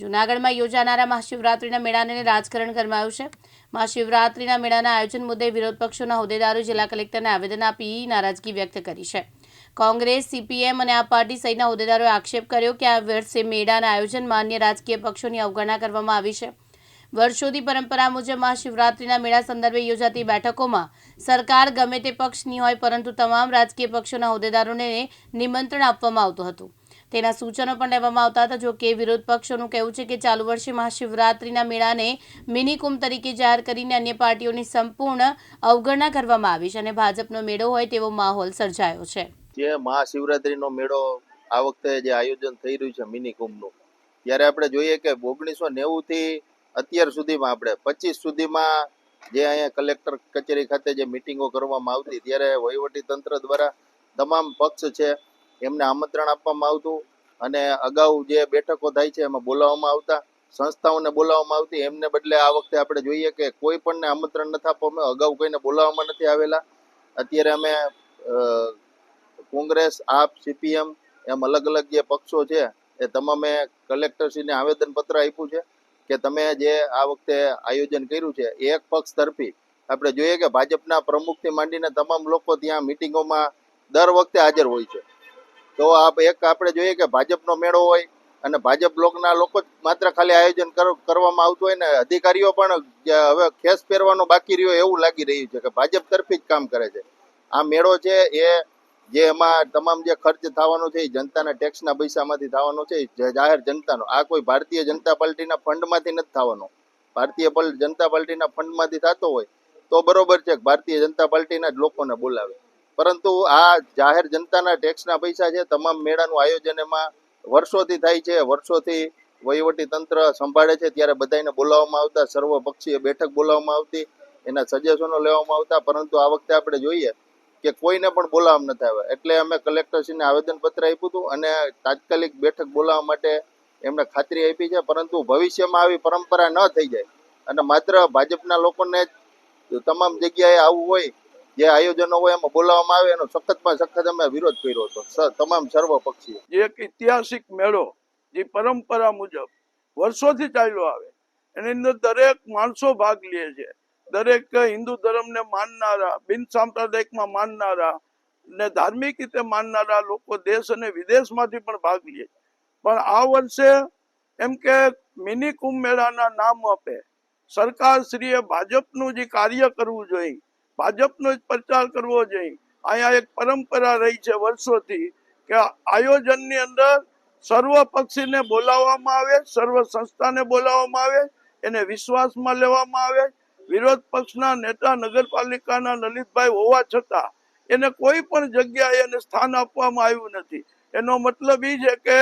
જૂનાગઢમાં યોજાનારા મહાશિવરાત્રિના મેળાને રાજકારણ ગરમાયું છે. મહાશિવરાત્રિના મેળાના આયોજન મુદ્દે વિરોધ પક્ષોના હોદ્દેદારો જિલ્લા કલેક્ટરને આવેદન આપી નારાજગી વ્યક્ત કરી છે. કોંગ્રેસ, સીપીએમ અને આ પાર્ટી સહિતના હોદ્દેદારોએ આક્ષેપ કર્યો કે આ વર્ષે મેળાના આયોજનમાં અન્ય રાજકીય પક્ષોની અવગણના કરવામાં આવી છે. વર્ષોથી પરંપરા મુજબ મહાશિવરાત્રિના મેળા સંદર્ભે યોજાતી બેઠકોમાં સરકાર ગમે તે પક્ષની હોય પરંતુ તમામ રાજકીય પક્ષોના હોદ્દેદારોને નિમંત્રણ આપવામાં આવતું હતું. તેના સૂચનો પણ લેવામાં આવતા હતા. જો કે વિરોધ પક્ષોનું કહેવું છે કે ચાલુ વર્ષે મહાશિવરાત્રિના મેળાને મિની તરીકે જાહેર કરીને અન્ય પાર્ટીઓની સંપૂર્ણ અવગણના કરવામાં આવી છે અને ભાજપનો મેળો હોય તેવો માહોલ સર્જાયો છે. જે મહાશિવરાત્રીનો મેળો આ વખતે જે આયોજન થઈ રહ્યું છે મિની કુંભનું, ત્યારે આપણે જોઈએ કે ઓગણીસો નેવુંથી અત્યાર સુધીમાં આપણે પચીસ સુધીમાં જે અહીંયા કલેક્ટર કચેરી ખાતે જે મિટિંગો કરવામાં આવતી, ત્યારે વહીવટી તંત્ર દ્વારા તમામ પક્ષ છે એમને આમંત્રણ આપવામાં આવતું અને અગાઉ જે બેઠકો થાય છે એમાં બોલાવવામાં આવતા, સંસ્થાઓને બોલાવવામાં આવતી, એમને બદલે આ વખતે આપણે જોઈએ કે કોઈ પણને આમંત્રણ નથી આપવામાં અગાઉ કોઈને બોલાવવામાં નથી આવેલા. અત્યારે અમે કોંગ્રેસ, આપ, સીપીએમ એમ અલગ અલગ જે પક્ષો છે એ તમામે કલેક્ટરશ્રીને આવેદનપત્ર આપ્યું છે કે તમે જે આ વખતે આયોજન કર્યું છે એક પક્ષ તરફી આપણે જોઈએ કે ભાજપના પ્રમુખથી માંડીને તમામ લોકો ત્યાં મિટિંગોમાં દર વખતે હાજર હોય છે. તો આ એક આપણે જોઈએ કે ભાજપનો મેળો હોય અને ભાજપ લોકના લોકો જ માત્ર ખાલી આયોજન કરવામાં આવતું હોય ને અધિકારીઓ પણ હવે ખેસ પહેરવાનો બાકી રહ્યો એવું લાગી રહ્યું છે કે ભાજપ તરફી જ કામ કરે છે. આ મેળો છે એ જે એમાં તમામ જે ખર્ચ થવાનો છે એ જનતાના ટેક્સના પૈસામાંથી થવાનો છે જાહેર જનતાનો. આ કોઈ ભારતીય જનતા પાર્ટીના ફંડમાંથી નથી થવાનો. ભારતીય જનતા પાર્ટીના ફંડમાંથી થતો હોય તો બરોબર છે ભારતીય જનતા પાર્ટીના જ લોકોને બોલાવે. પરંતુ આ જાહેર જનતાના ટેક્સના પૈસા છે, તમામ મેળાનું આયોજન એમાં વર્ષોથી થાય છે. વર્ષોથી વહીવટી તંત્ર સંભાળે છે. ત્યારે બધાને બોલાવવામાં આવતા, સર્વપક્ષીય બેઠક બોલાવવામાં આવતી, એના સજેશનો લેવામાં આવતા. પરંતુ આ વખતે આપણે જોઈએ કે કોઈને પણ બોલાવવામાં નથી આવ્યા. એટલે અમે કલેક્ટરશ્રીને આવેદનપત્ર આપ્યું હતું અને તાત્કાલિક બેઠક બોલાવવા માટે એમણે ખાતરી આપી છે. પરંતુ ભવિષ્યમાં આવી પરંપરા ન થઈ જાય. અને માત્ર ભાજપના લોકોને જ, તમામ જગ્યાએ આવવું હોય જે આયોજનો હોય એમાં બોલાવવામાં આવે એનો સખતમાં સખત અમે વિરોધ કર્યો હતો. તમામ સર્વપક્ષીય જે એક ઐતિહાસિક મેળો, જે પરંપરા મુજબ વર્ષોથી ચાલ્યો આવે, એની અંદર દરેક માણસો ભાગ લે છે. દરેક હિન્દુ ધર્મને માનનારા, બિન સાંપ્રદાયિકમાં માનનારા ને ધાર્મિક રીતે માનનારા લોકો દેશ અને વિદેશમાંથી પણ ભાગ લે છે. પણ આ વર્ષે એમ કે મિની કુંભ મેળાના નામ આપે સરકાર શ્રીએ ભાજપનું જે કાર્ય કરવું જોઈએ ભાજપનો જ પ્રચાર કરવો જોઈએ. અહીંયા એક પરંપરા રહી છે વર્ષોથી કે આયોજનની અંદર સર્વ પક્ષીને બોલાવવામાં આવે, સર્વ સંસ્થાને બોલાવવામાં આવે, એને વિશ્વાસમાં લેવામાં આવે. વિરોધ પક્ષના નેતા નગરપાલિકાના લલિતભાઈ હોવા છતાં એને કોઈ પણ જગ્યાએ એને સ્થાન આપવામાં આવ્યું નથી. એનો મતલબ એ છે કે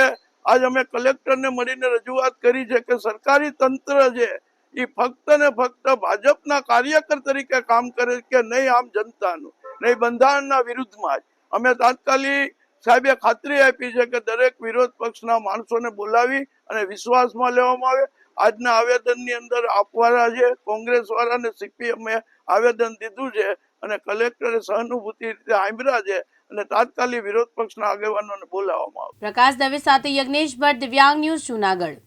આજ અમે કલેક્ટરને મળીને રજૂઆત કરી છે કે સરકારી તંત્ર છે એ ફક્ત ને ફક્ત ભાજપના કાર્યકર તરીકે કામ કરે કે નહીં આમ જનતાનું? નહીં, બંધારણના વિરુદ્ધમાં જ. અમે તાત્કાલિક સાહેબે ખાતરી આપી છે કે દરેક વિરોધ પક્ષના માણસોને બોલાવી અને વિશ્વાસમાં લેવામાં આવે. આજના આવેદનની અંદર આપવાના છે કોંગ્રેસ વાળાને સીપીએમે આવેદન દીધું છે અને કલેક્ટરે સહાનુભૂતિ રીતે આંબરા છે અને તાત્કાલિક વિરોધ પક્ષના આગેવાનોને બોલાવવામાં આવે. પ્રકાશ દવે સાથે યજ્ઞેશ ભટ્ટ દિવ્યાંગ ન્યૂઝ જૂનાગઢ.